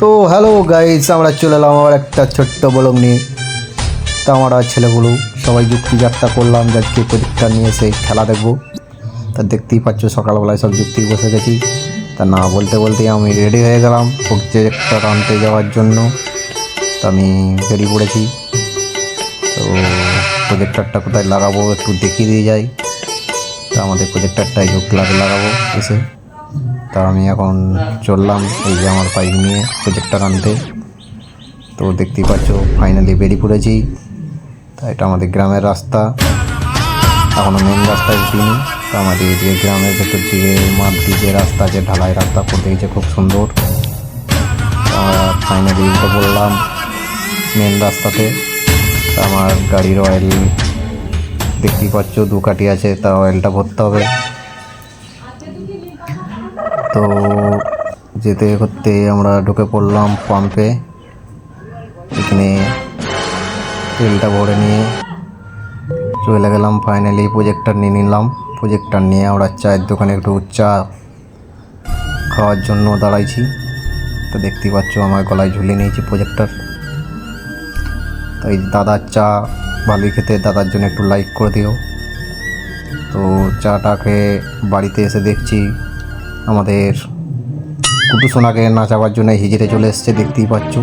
তো hello guys আমরা চলে এলাম আবার একটা ছোট্ট ব্লগ নিয়ে। তো আমরা ছেলেগুলো সবাই যুক্তি যাত্রা করলাম যে আজকে প্রজেক্টটা নিয়ে এসে খেলা দেখব। তা দেখতেই পাচ্ছ সকালবেলায় সব যুক্তি বসে গেছি। তা না বলতে বলতেই আমি রেডি হয়ে গেলাম প্রজেক্টটা আনতে যাওয়ার জন্য। তো আমি বেরিয়ে পড়েছি। তো প্রজেক্টরটা কোথায় লাগাবো একটু দেখিয়ে দিয়ে যাই। তা আমাদের প্রজেক্টরটাই যোগ লাগে লাগাবো এসে। তা আমি এখন চললাম এই যে আমার বাইক নিয়ে প্রজেক্টর আনতে। তো দেখতেই পাচ্ছ ফাইনালি বেরিয়ে পড়েছি। তা এটা আমাদের গ্রামের রাস্তা। এখনও মেন রাস্তায় উঠিনি। তো আমাদের এদিকে গ্রামের ভেতর দিকে মাঠ দিকে রাস্তা আছে ঢালাই রাস্তা করতে গেছে খুব সুন্দর। তো ফাইনালি উঠে পড়লাম মেন রাস্তাতে। আমার গাড়ির অয়েল দেখতেই পাচ্ছ, দু কাটি আছে, তা অয়েলটা ভরতে হবে। তো যেতে করতে আমরা ঢুকে পড়লাম পাম্পে এখানে তেলটা ভরে নিয়ে চলে গেলাম ফাইনালি প্রজেক্টর নিয়ে নিলাম। প্রজেক্টর নিয়ে আমরা চায়ের দোকানে একটু চা খাওয়ার জন্য দাঁড়াইছি। তো দেখতেই পাচ্ছ আমার গলায় ঝুলিয়ে নিয়েছি প্রজেক্টর তাই দাদার চা ভালোই খেতে, দাদার জন্য একটু লাইক করে দিও। তো চাটা খেয়ে বাড়িতে এসে দেখছি আমাদের কুটু সোনাকে নাচাবার জন্য হিজড়ে চলে এসছে, দেখতেই পাচ্ছ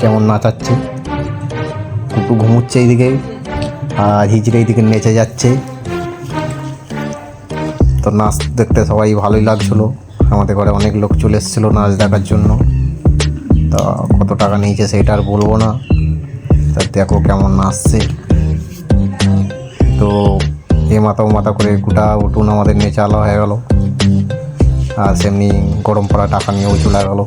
কেমন নাচাচ্ছে। কুটু ঘুমুচ্ছে এইদিকে আর হিজড়ে এইদিকে নেচে যাচ্ছে। তো নাচ দেখতে সবাই ভালোই লাগছিল, আমাদের ঘরে অনেক লোক চলে এসেছিল নাচ দেখার জন্য। তা কত টাকা নিয়েছে সেটা আর বলব না। তা দেখো কেমন নাচছে। তো এ মাথা ও মাথা করে গোটা উঠুন, আমাদের নিয়ে চালা হয়ে গেল। আর সেমনি গরম পড়া টাকা নিয়েও চলে গেল।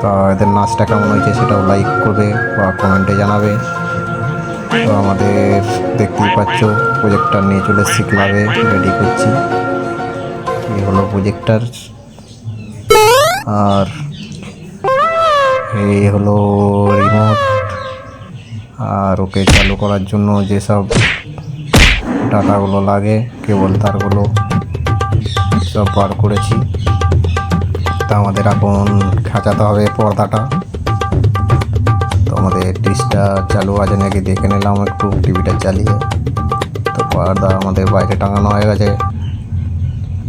তা এদের নাচটা কেমন হয়েছে সেটাও লাইক করবে বা কমেন্টে জানাবে। তো আমাদের দেখতেই পাচ্ছ প্রজেক্টার নিয়ে চলে এসেছি ক্লাবে রেডি করছি। এই হলো প্রজেক্টার আর এই হলো রিমোট আর ওকে চালু করার জন্য যেসব ডাটাগুলো লাগে, কেবল তারগুলো সব বার করেছি। তা আমাদের এখন খাঁচাতে হবে পর্দাটা। তো আমাদের ডিসটা চালু আছে নাকি দেখে নিলাম একটু, টিভিটা চালিয়ে। তো পর্দা আমাদের বাইরে টাঙানো হয়ে গেছে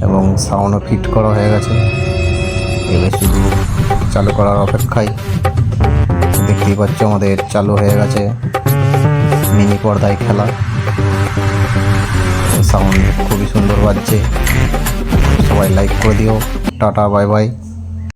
এবং সাউন্ডও ফিট করা হয়ে গেছে। এবার শুধু চালু করার অপেক্ষায় দেখতেই পাচ্ছ আমাদের চালু হয়ে গেছে। মিনি পর্দায় খেলা। সাউন্ড খুবই সুন্দর বাজছে। সবাই লাইক করে দিও। Tata bye bye